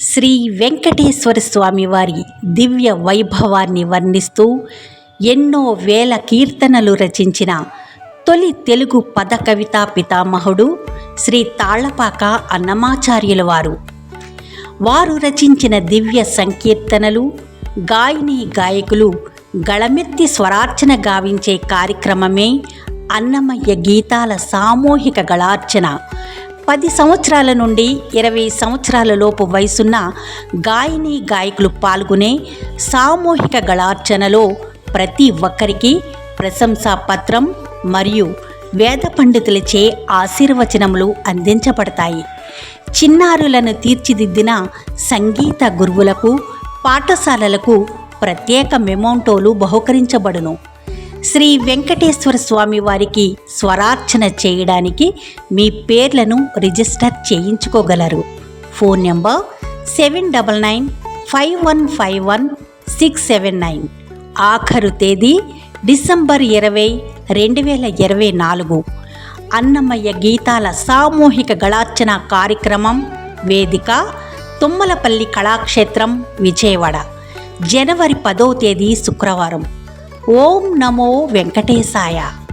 శ్రీ వెంకటేశ్వర స్వామి వారి దివ్య వైభవాన్ని వర్ణిస్తూ ఎన్నో వేల కీర్తనలు రచించిన తొలి తెలుగు పద కవితా పితామహుడు శ్రీ తాళ్ళపాక అన్నమాచార్యుల వారు. వారు రచించిన దివ్య సంకీర్తనలు గాయని గాయకులు గళమెత్తి స్వరార్చన గావించే కార్యక్రమమే అన్నమయ్య గీతాల సామూహిక గళార్చన. పది సంవత్సరాల నుండి ఇరవై సంవత్సరాల లోపు వయసున్న గాయని గాయకులు పాల్గొనే సామూహిక గళార్చనలో ప్రతి ఒక్కరికి ప్రశంసా పత్రం మరియు వేద పండితులచే ఆశీర్వచనములు అందించబడతాయి. చిన్నారులను తీర్చిదిద్దిన సంగీత గురువులకు పాఠశాలలకు ప్రత్యేక మెమోంటోలు బహుకరించబడును. శ్రీ వెంకటేశ్వర స్వామి వారికి స్వరార్చన చేయడానికి మీ పేర్లను register చేయించుకోగలరు. Phone number seven double nine five one five one six seven nine. ఆఖరు తేదీ డిసెంబర్ ఇరవై రెండు వేల ఇరవై నాలుగు. అన్నమయ్య గీతాల సామూహిక గళార్చన కార్యక్రమం వేదిక తుమ్మలపల్లి కళాక్షేత్రం విజయవాడ. జనవరి పదో తేదీ శుక్రవారం. ఓం నమో వెంకటేశాయ.